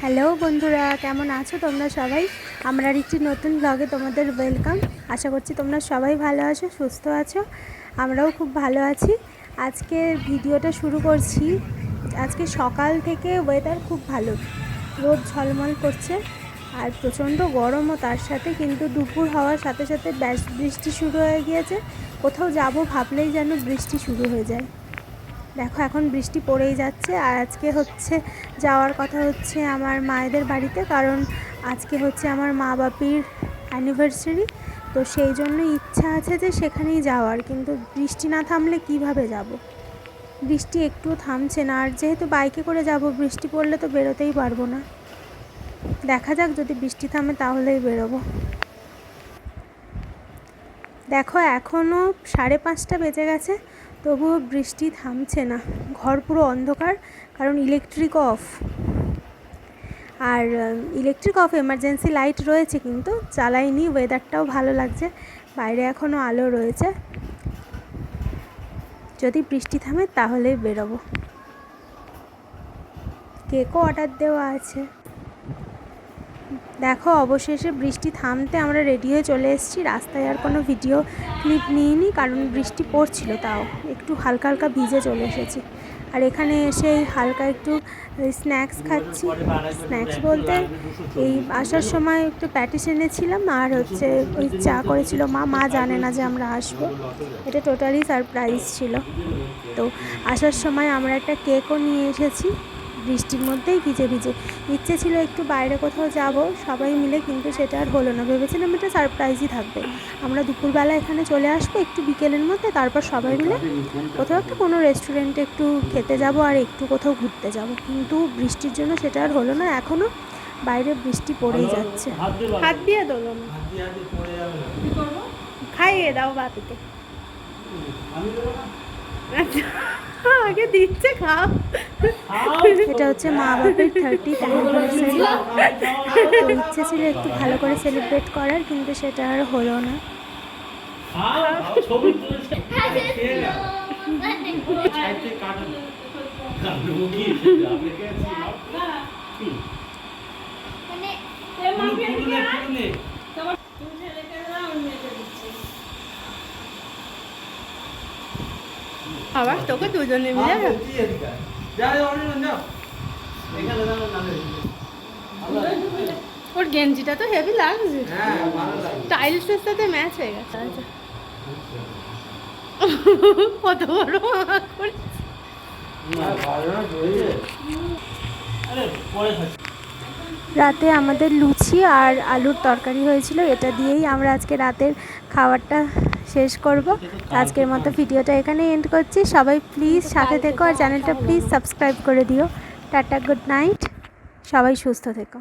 Hello বন্ধুরা, কেমন আছো তোমরা সবাই? আমরা একটি নতুন ব্লগে তোমাদের ওয়েলকাম আশা করছি তোমরা সবাই ভালো আছো, সুস্থ আছো। আমরাও খুব ভালো আছি। আজকে ভিডিওটা শুরু করছি। আজকে সকাল থেকে ওয়েদার খুব ভালো। রোদ ঝলমল করছে আর প্রচণ্ড গরমও তার সাথে কিন্তু দুপুর হওয়ার সাথে সাথে বৃষ্টি শুরু হয়ে গিয়েছে। কোথাও যাব ভাবলেই যেন বৃষ্টি শুরু হয়ে যায়। দেখো, এখন বৃষ্টি পড়েই যাচ্ছে। আর আজকে হচ্ছে, যাওয়ার কথা হচ্ছে আমার মায়েদের বাড়িতে, কারণ আজকে হচ্ছে আমার মা বাপির অ্যানিভার্সারি তো সেই জন্য ইচ্ছা আছে যে সেখানেই যাওয়ার, কিন্তু বৃষ্টি না থামলে কীভাবে যাব? বৃষ্টি একটুও থামছে না, আর যেহেতু বাইকে করে যাব, বৃষ্টি পড়লে তো বেরোতেই পারব না। দেখা যাক, যদি বৃষ্টি থামে তাহলেই বেরোবো। দেখো, এখনও সাড়ে পাঁচটা বেজে গেছে। তবুও বৃষ্টি থামছে না। ঘর পুরো অন্ধকার, কারণ ইলেকট্রিক অফ আর ইলেকট্রিক অফ এমার্জেন্সি লাইট রয়েছে কিন্তু জ্বালাইনি ওয়েদারটাও ভালো লাগছে, বাইরে এখনও আলো রয়েছে। যদি বৃষ্টি থামে তাহলেই বেরোবো। কেকও অর্ডার দেওয়া আছে। দেখো, অবশেষে বৃষ্টি থামতে আমরা রেডি হয়ে চলে এসেছি। রাস্তায় আর কোনো ভিডিও ক্লিপ নিইনি, কারণ বৃষ্টি পড়ছিল তাও। একটু হালকা হালকা ভিজে চলে এসেছি। আর এখানে এসে হালকা একটু স্ন্যাক্স খাচ্ছি। স্ন্যাক্স বলতে এই আসার সময় একটু প্যাটিস এনেছিলাম, আর হচ্ছে ওই চা করেছিল মা। মা জানে না যে আমরা আসব। এটা টোটালি সারপ্রাইজ ছিল। তো আসার সময় আমরা একটা কেকও নিয়ে এসেছি। বৃষ্টির মধ্যেই ভিজে ভিজে। ইচ্ছে ছিল একটু বাইরে কোথাও যাব সবাই মিলে কিন্তু সেটা আর হলো না। ভেবেছিলাম এটা সারপ্রাইজই থাকবে। আমরা দুপুরবেলা এখানে চলে আসব একটু বিকেলের মধ্যে তারপর সবাই মিলে কোথাও একটা কোনো রেস্টুরেন্টে একটু খেতে যাব আর একটু কোথাও ঘুরতে যাব। কিন্তু বৃষ্টির জন্য সেটা আর হলো না। এখনও বাইরে বৃষ্টি পড়েই যাচ্ছে। হাত দিয়ে দোলো না। খাইয়ে দাও বাপিকে আচ্ছা, আগে দিচ্ছে খাও। এটা হচ্ছে মা বাবার থার্টি অ্যানিভার্সারি তো ইচ্ছে ছিল একটু ভালো করে সেলিব্রেট করার কিন্তু সেটা আর হলো না। আবার তোকে দুজনে মিলে ওর গেঞ্জিটা তো হেভি লাগছে। হ্যাঁ টাইলসের সাথে ম্যাচ হয়ে গেছে। আচ্ছা। কত বড় রাতে আমাদের লুচি আর আলুর তরকারি হয়েছিল এটা দিয়েই আমরা আজকে রাতের খাবারটা শেষ করব। আজকের মতো ভিডিওটা এখানে এন্ড করছি। সবাই প্লিজ সাথে থেকো আর চ্যানেলটা প্লিজ সাবস্ক্রাইব করে দিও। টাটা গুড নাইট সবাই সুস্থ থেকো।